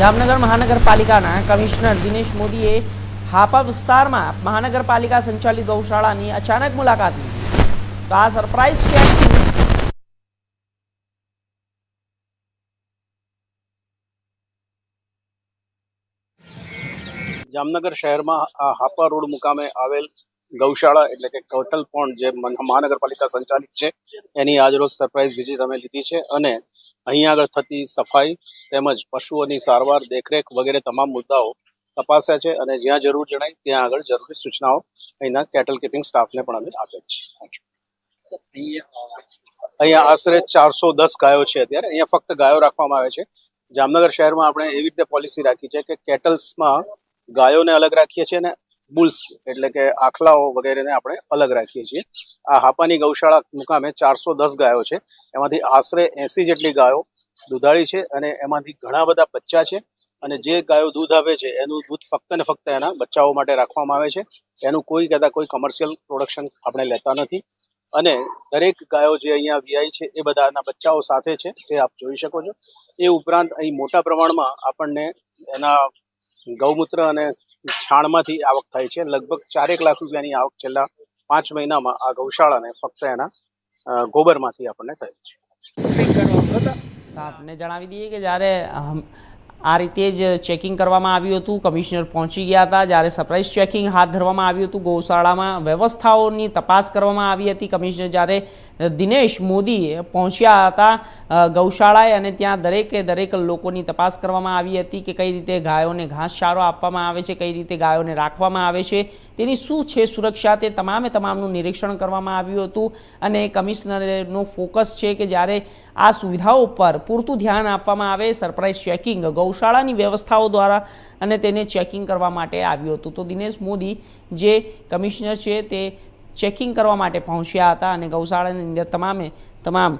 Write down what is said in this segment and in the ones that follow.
જામનગર મહાનગરપાલિકાના કમિશનર દિનેશ મોદીએ હાપા વિસ્તારમાં મહાનગરપાલિકા સંચાલિત ગૌશાળાની અચાનક મુલાકાત લીધી. તો આ સરપ્રાઇઝ ચેકિંગ જામનગર શહેરમાં હાપા રોડ મુકામે આવેલ ગૌશાળા એટલે કે ટોટલ પોન્ડ જે મહાનગરપાલિકા સંચાલિત છે, એની આજરોજ સરપ્રાઇઝ વિઝિટ અમે લીધી છે અને અહીંયા આગળ થતી સફાઈ તેમજ પશુઓની સારવાર, દેખરેખ વગેરે તમામ મુદ્દાઓ તપાસ્યા છે અને જ્યાં જરૂર જણાય ત્યાં આગળ જરૂરી સૂચનાઓ અહીંના કેટલ કીપિંગ સ્ટાફને પણ અમે આપેલ છે. અહીંયા આશરે ચારસો દસ ગાયો છે અત્યારે. અહીંયા ફક્ત ગાયો રાખવામાં આવે છે. જામનગર શહેરમાં આપણે એવી રીતે પોલિસી રાખી છે કે કેટલ્સમાં ગાયોને અલગ રાખીએ છીએ અને બુલ્સ એટલે કે આખલાઓ વગેરેને આપણે અલગ રાખીએ છીએ. આ હાપાની ગૌશાળા મુકામે ચારસો દસ ગાયો છે. એમાંથી આશરે એસી જેટલી ગાયો દૂધાળી છે અને એમાંથી ઘણા બધા બચ્ચા છે અને જે ગાયો દૂધ આપે છે એનું દૂધ ફક્ત ને ફક્ત એના બચ્ચાઓ માટે રાખવામાં આવે છે. એનું કોઈ કહેતા કોઈ કમર્શિયલ પ્રોડક્શન આપણે લેતા નથી. અને દરેક ગાયો જે અહીંયા વ્યાય છે એ બધાના બચ્ચાઓ સાથે છે તે આપ જોઈ શકો છો. એ ઉપરાંત અહીં મોટા પ્રમાણમાં આપણને એના ગૌમૂત્ર અને છાણમાંથી આવક થાય છે. લગભગ ચારેક લાખ રૂપિયાની આવક છેલ્લા પાંચ મહિનામાં આ ગૌશાળાને ફક્ત એના ગોબરમાંથી આપણને થયેલ છે. આપને જણાવી દઈએ કે જ્યારે આ રીતે જ ચેકિંગ કરવામાં આવ્યું હતું. કમિશનર પહોંચી ગયા હતા. જ્યારે સરપ્રાઇઝ ચેકિંગ હાથ ધરવામાં આવ્યું હતું. ગૌશાળામાં વ્યવસ્થાઓની તપાસ કરવામાં આવી હતી. કમિશનર જ્યારે દિનેશ મોદી પહોંચ્યા હતા ગૌશાળાએ અને ત્યાં દરેકે દરેક લોકોની તપાસ કરવામાં આવી હતી કે કઈ રીતે ગાયોને ઘાસચારો આપવામાં આવે છે, કઈ રીતે ગાયોને રાખવામાં આવે છે. તેની શું છે સુરક્ષા તે તમામે તમામનું નિરીક્ષણ કરવામાં આવ્યું હતું અને કમિશનરનો ફોકસ છે કે જ્યારે આ સુવિધાઓ પર પૂરતું ધ્યાન આપવામાં આવે સરપ્રાઇઝ ચેકિંગ ગૌશાળાની વ્યવસ્થાઓ દ્વારા અને તેને ચેકિંગ કરવા માટે આવ્યું હતું. તો દિનેશ મોદી જે કમિશનર છે તે ચેકિંગ કરવા માટે પહોંચ્યા હતા અને ગૌશાળાની અંદર તમામે તમામ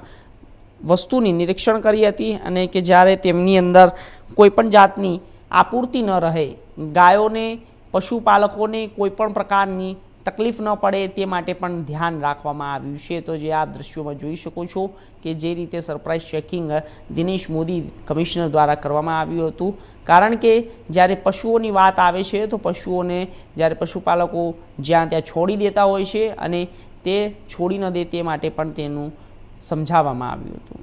વસ્તુની નિરીક્ષણ કરી હતી અને કે જ્યારે તેમની અંદર કોઈપણ જાતની આપૂર્તિ ન રહે, ગાયોને, પશુપાલકોને કોઈ પણ પ્રકારની તકલીફ ન પડે તે માટે પણ ધ્યાન રાખવામાં આવ્યું છે. તો જે આપ દ્રશ્યોમાં જોઈ શકો છો કે જે રીતે surprise checking Dinesh Modi commissioner દ્વારા કરવામાં આવ્યું હતું. કારણ કે જ્યારે પશુઓની વાત આવે છે, તો પશુઓને જ્યારે પશુપાલકો જ્યાં ત્યાં છોડી દેતા હોય છે અને તે છોડી ન દે તે માટે પણ તેનું સમજાવવામાં આવ્યું હતું.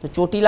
તો ચોટીલા